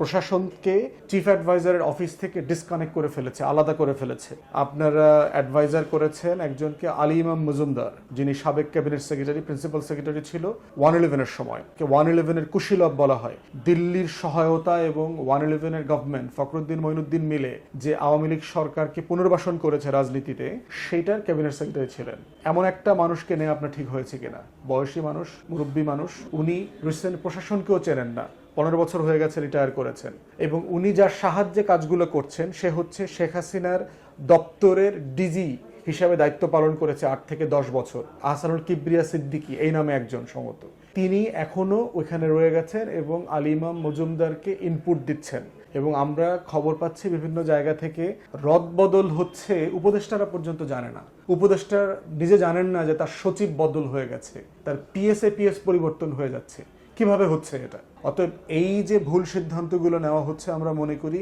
প্রশাসনকে চিফ অ্যাডভাইজারের অফিস থেকে ডিসকানেক্ট করে ফেলেছে, আলাদা করে ফেলেছে। আপনারা অ্যাডভাইজার করেছেন একজনকে আলী ইমাম মজুমদার, যিনি সাবেক ক্যাবিনেট সেক্রেটারি প্রিন্সিপাল সেক্রেটারি ছিল ওয়ান ইলেভেনের সময়। ওয়ান ইলেভেনের কুশীলভ বলা হয়। দিল্লির সহায়তা এবং ওয়ান ইলেভেনের গভর্নমেন্ট ফখরুদ্দিন মইনুদ্দিন মিলে যে আওয়ামী লীগ সরকারকে পুনর্বাসন করেছে রাজনীতিতে, সেইটার ক্যাবিনেট সেক্রেটারি ছিলেন। এমন একটা মানুষকে নিয়ে আপনার ঠিক হয়েছে কিনা? বয়সী মানুষ, মুরব্বী মানুষ, উনি রিসেন্ট প্রশাসনকেও চেনেন না। পনেরো বছর হয়ে গেছে রিটায়ার করেছেন। এবং উনি যার সাহায্যে কাজগুলো করছেন, সে হচ্ছে শেখ হাসিনার দপ্তরের ডিজি হিসাবে দায়িত্ব পালন করেছে আট থেকে দশ বছর। আহসানুল কিবরিয়া সিদ্দিকী, এই নামে একজন সমত তিনি এখনও ওইখানে রয়ে গেছেন এবং আলিমাম মজুমদারকে ইনপুট দিচ্ছেন। এবং আমরা খবর পাচ্ছি বিভিন্ন জায়গা থেকে রদবদল হচ্ছে, উপদেষ্টারা পর্যন্ত জানে না। উপদেষ্টার নিজে জানেন না যে তার সচিব বদল হয়ে গেছে, তার পিএসএ পিএস পরিবর্তন হয়ে যাচ্ছে। কীভাবে হচ্ছে এটা? অতএব এই যে ভুল সিদ্ধান্তগুলো নেওয়া হচ্ছে, আমরা মনে করি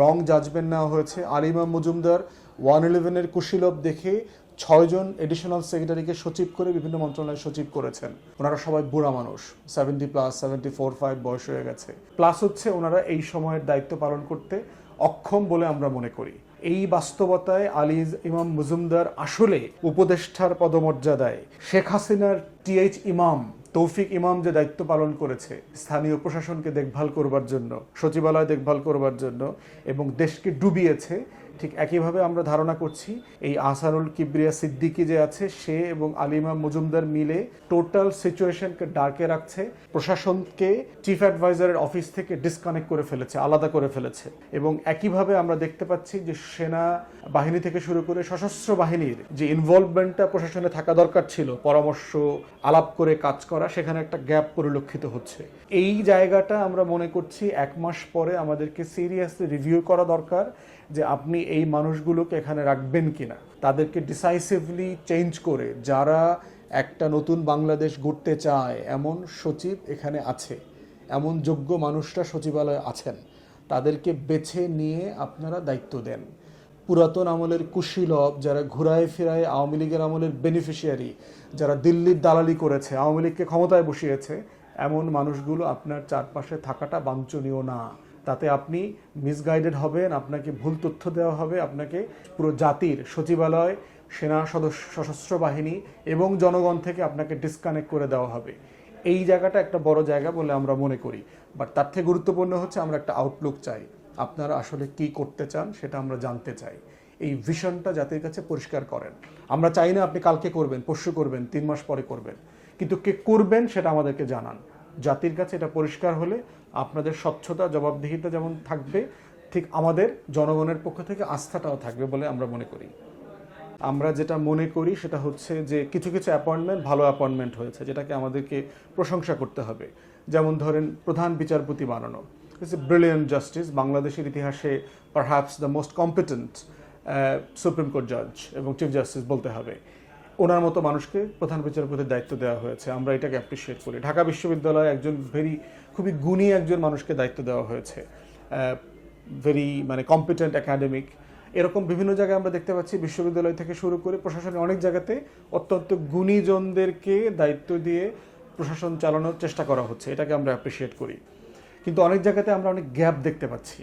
রং জাজমেন্ট নেওয়া হয়েছে। আলিমা মজুমদার ওয়ান ইলেভেনের কুশীলভ দেখে ছয়জন এডিশনাল সেক্রেটারিকে সচিব করে বিভিন্ন মন্ত্রণালয়ের সচিব করেছেন। ওনারা সবাই বুড়া মানুষ seventy plus seventy four five বয়স হয়ে গেছে। প্লাস হচ্ছে ওনারা এই সময়ের দায়িত্ব পালন করতে অক্ষম বলে আমরা মনে করি। এই বাস্তবতায় আলিজ ইমাম মজুমদার আসলে উপদেষ্টার পদমর্যাদায় শেখ হাসিনার টিএইচ ইমাম তৌফিক ইমাম যে দায়িত্ব পালন করেছে, স্থানীয় প্রশাসনকে দেখভাল করবার জন্য, সচিবালয় দেখভাল করবার জন্য এবং দেশকে ডুবিয়েছে ঠিক একইভাবে আমরা ধারণা করছি এই আসারুল কিবরিয়া সিদ্দিকি যে আছে, সে এবং আলিমা মজুমদার মিলে টোটাল সিচুয়েশনকে ডার্কে রাখছে, প্রশাসনকে, চিফ অ্যাডভাইজারের অফিস থেকে ডিসকানেক্ট করে ফেলেছে, আলাদা করে ফেলেছে। এবং একইভাবে আমরা দেখতে পাচ্ছি যে সেনা বাহিনী থেকে শুরু করে সশস্ত্র বাহিনীর যে ইনভলভমেন্টটা প্রশাসনে থাকা দরকার ছিল, পরামর্শ, আলাপ করে কাজ করা, সেখানে একটা গ্যাপ পরিলক্ষিত হচ্ছে। এই জায়গাটা আমরা মনে করছি এক মাস পরে আমাদেরকে সিরিয়াসলি রিভিউ করা দরকার যে আপনি এই মানুষগুলোকে এখানে রাখবেন কিনা? তাদেরকে ডিসাইসিভলি চেঞ্জ করে যারা একটা নতুন বাংলাদেশ গড়তে চায়, এমন সচিব এখানে আছে, এমন যোগ্য মানুষরা সচিবালয়ে আছেন, তাদেরকে বেছে নিয়ে আপনারা দায়িত্ব দেন। পুরাতন আমলের কুশীলভ যারা ঘুরায় ফিরায় আওয়ামী লীগের আমলের বেনিফিশিয়ারি যারা দিল্লির দালালি করেছে, আওয়ামী লীগকে ক্ষমতায় বসিয়েছে, এমন মানুষগুলো আপনার চারপাশে থাকাটা বাঞ্ছনীয় না। তাতে আপনি মিসগাইডেড হবেন, আপনাকে ভুল তথ্য দেওয়া হবে, আপনাকে পুরো জাতির সচিবালয়, সেনা সদস্য, সশস্ত্র বাহিনী এবং জনগণ থেকে আপনাকে ডিসকানেক্ট করে দেওয়া হবে। এই জায়গাটা একটা বড় জায়গা বলে আমরা মনে করি। বাট তার থেকে গুরুত্বপূর্ণ হচ্ছে আমরা একটা আউটলুক চাই। আপনারা আসলে কি করতে চান সেটা আমরা জানতে চাই। এই ভিশনটা জাতির কাছে পরিষ্কার করেন। আমরা চাই না আপনি কালকে করবেন, পরশু করবেন, তিন মাস পরে করবেন। কিন্তু কে করবেন সেটা আমাদেরকে জানান। জাতির কাছে এটা পরিষ্কার হলে আপনাদের স্বচ্ছতা, জবাবদিহিতা যেমন থাকবে, ঠিক আমাদের জনগণের পক্ষ থেকে আস্থাটাও থাকবে বলে আমরা মনে করি। আমরা যেটা মনে করি সেটা হচ্ছে যে কিছু কিছু অ্যাপয়েন্টমেন্ট ভালো অ্যাপয়েন্টমেন্ট হয়েছে, যেটাকে আমাদেরকে প্রশংসা করতে হবে। যেমন ধরেন প্রধান বিচারপতি বানানো। ইটস এ ব্রিলিয়ান্ট জাস্টিস বাংলাদেশের ইতিহাসে perhaps the most competent supreme court জাজ এবং চিফ জাস্টিস বলতে হবে। ওনার মতো মানুষকে প্রধান বিচারপতির দায়িত্ব দেওয়া হয়েছে। আমরা এটাকে অ্যাপ্রিসিয়েট করি। ঢাকা বিশ্ববিদ্যালয়ে একজন ভেরি খুবই গুণী একজন মানুষকে দায়িত্ব দেওয়া হয়েছে। ভেরি মানে কম্পিটেন্ট একাডেমিক এরকম বিভিন্ন জায়গায় আমরা দেখতে পাচ্ছি বিশ্ববিদ্যালয় থেকে শুরু করে প্রশাসনের অনেক জায়গাতে অত্যন্ত গুণীজনদেরকে দায়িত্ব দিয়ে প্রশাসন চালানোর চেষ্টা করা হচ্ছে। এটাকে আমরা অ্যাপ্রিসিয়েট করি। কিন্তু অনেক জায়গাতে আমরা অনেক গ্যাপ দেখতে পাচ্ছি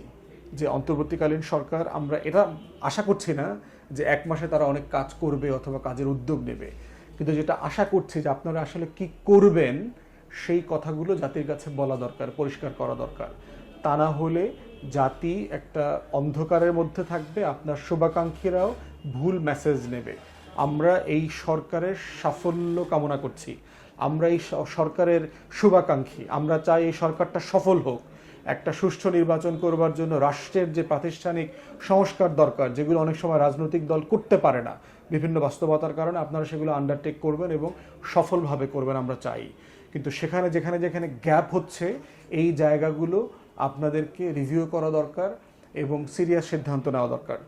যে অন্তর্বর্তীকালীন সরকার, আমরা এটা আশা করছি না যে এক মাসে তারা অনেক কাজ করবে অথবা কাজের উদ্যোগ নেবে। কিন্তু যেটা আশা করছি যে আপনারা আসলে কি করবেন, সেই কথাগুলো জাতির কাছে বলা দরকার, পরিষ্কার করা দরকার। তা না হলে জাতি একটা অন্ধকারের মধ্যে থাকবে, আপনার শুভাকাঙ্ক্ষীরাও ভুল মেসেজ নেবে। আমরা এই সরকারের সাফল্য কামনা করছি। আমরা এই সরকারের শুভাকাঙ্ক্ষী। আমরা চাই এই সরকারটা সফল হোক। একটা সুষ্ঠু নির্বাচন করবার জন্য রাষ্ট্রের যে প্রাতিষ্ঠানিক সংস্কার দরকার, যেগুলো অনেক সময় রাজনৈতিক দল করতে পারে না, বিভিন্ন বাস্তবতার কারণে আপনারা সেগুলো আন্ডারটেক করবেন এবং সফলভাবে করবেন আমরা চাই। কিন্তু সেখানে যেখানে যেখানে গ্যাপ হচ্ছে, এই জায়গাগুলো আপনাদেরকে রিভিউ করা দরকার এবং সিরিয়াস সিদ্ধান্ত নেওয়া দরকার।